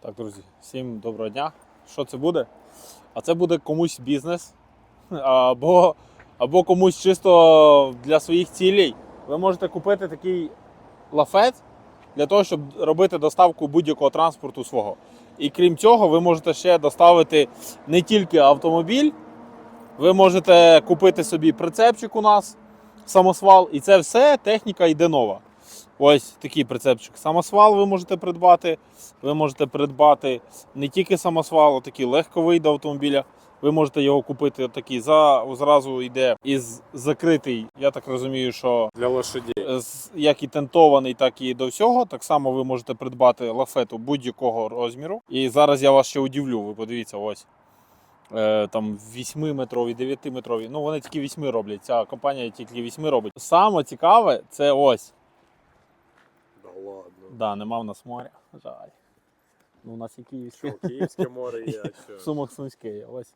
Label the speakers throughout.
Speaker 1: Так, друзі, всім доброго дня. Що це буде? А це буде комусь бізнес, або, або комусь чисто для своїх цілей. Ви можете купити такий лафет для того, щоб робити доставку будь-якого транспорту свого. І крім цього, ви можете ще доставити не тільки автомобіль, ви можете купити собі прицепчик у нас, самосвал, і це все техніка йде нова. Ось такий прицепчик. Самосвал ви можете придбати. Ви можете придбати не тільки самосвал, а такий легковий до автомобіля. Ви можете його купити такий за зразу йде із закритий. Я так розумію, що
Speaker 2: Для лошадей.
Speaker 1: з- як і тентований, так і до всього. Так само ви можете придбати лафету будь-якого розміру. І зараз я вас ще удивлю. Ви подивіться, ось. Е, там 8-метрові, 9-метрові. Ну вони тільки 8 роблять. Ця компанія тільки 8 робить. Саме цікаве це ось.
Speaker 2: Да
Speaker 1: нема в нас моря. Жаль. Ну, у нас і київське.
Speaker 2: Що, Київське море є, а що?
Speaker 1: Сумах Сумське є. Ось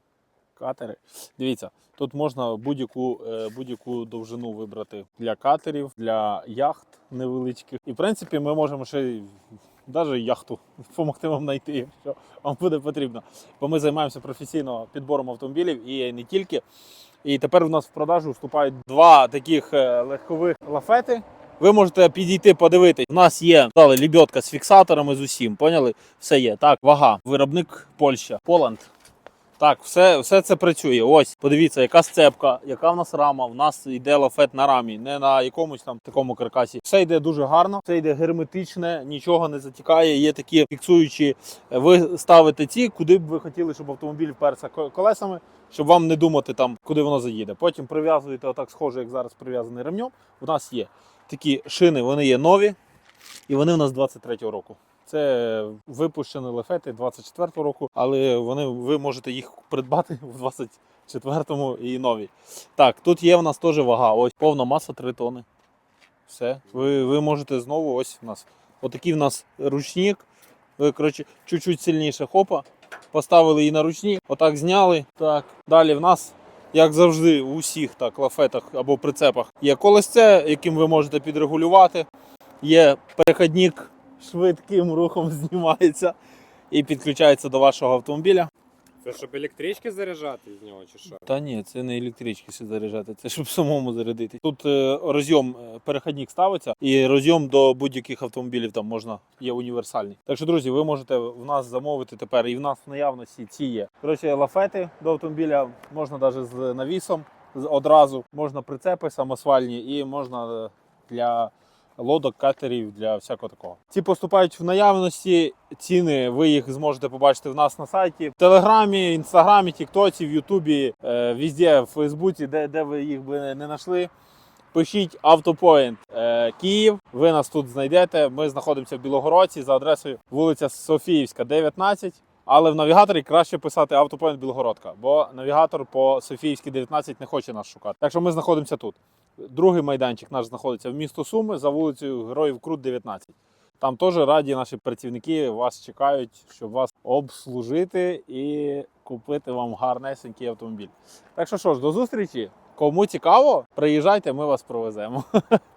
Speaker 1: катери. Дивіться, тут можна будь-яку е, будь-яку довжину вибрати для катерів, для яхт невеличких. І в принципі ми можемо ще навіть яхту допомогти вам знайти, якщо вам буде потрібно. Бо ми займаємося професійно підбором автомобілів і не тільки. І тепер в нас в продажу вступають два таких е, легкових лафети. Ви можете підійти подивитись. У нас є дали лебедка з фіксаторами з усім. Поняли? Все є. Так, вага. Виробник Польща, Поланд. Так, все, все це працює. Ось, подивіться, яка сцепка, яка в нас рама. В нас йде лафет на рамі, не на якомусь там такому каркасі. Все йде дуже гарно, все йде герметичне, нічого не затікає. Є такі фіксуючі. Ви ставите ці, куди б ви хотіли, щоб автомобіль вперся колесами, щоб вам не думати там, куди воно заїде. Потім прив'язуєте отак схоже, як зараз прив'язаний ремнем. У нас є такі шини, вони є нові, і вони у нас 23-го року. Це випущені лефети 24-го року, але вони, ви можете їх придбати в 24-му і нові. Так, тут є в нас теж вага. Ось повна маса 3 тони. Все. Ви, ви можете знову, ось у нас. Отакий в нас ручник. Ви, коротше, чуть-чуть сильніше хопа. Поставили її на ручник, отак зняли. Так. Далі в нас, як завжди, у всіх так, лафетах або прицепах є колесце, яким ви можете підрегулювати. Є переходник швидким рухом знімається і підключається до вашого автомобіля.
Speaker 2: Це щоб електрички заряджати з нього чи що?
Speaker 1: Та ні, це не електрички все заряджати, це щоб самому зарядити. Тут е, розйом, е, перехідник ставиться, і розйом до будь-яких автомобілів там можна є універсальний. Так що, друзі, ви можете в нас замовити тепер, і в нас в наявності ці є. Коротше, лафети до автомобіля можна навіть з навісом з- одразу, можна прицепи самосвальні і можна е, для. Лодок, катерів для всякого такого. Ці поступають в наявності. Ціни ви їх зможете побачити в нас на сайті, в Телеграмі, Інстаграмі, Тіктоці, в Ютубі, е, везде, в Фейсбуці, де, де ви їх би не знайшли. Пишіть Автопоінт е, Київ. Ви нас тут знайдете. Ми знаходимося в Білогородці за адресою вулиця Софіївська, 19. Але в навігаторі краще писати Автопоінт Білогородка, бо навігатор по Софіївській 19 не хоче нас шукати. Так що ми знаходимося тут. Другий майданчик наш знаходиться в місто Суми за вулицею Героїв Крут 19. Там теж раді наші працівники вас чекають, щоб вас обслужити і купити вам гарнесенький автомобіль. Так що що ж, до зустрічі. Кому цікаво, приїжджайте, ми вас провеземо.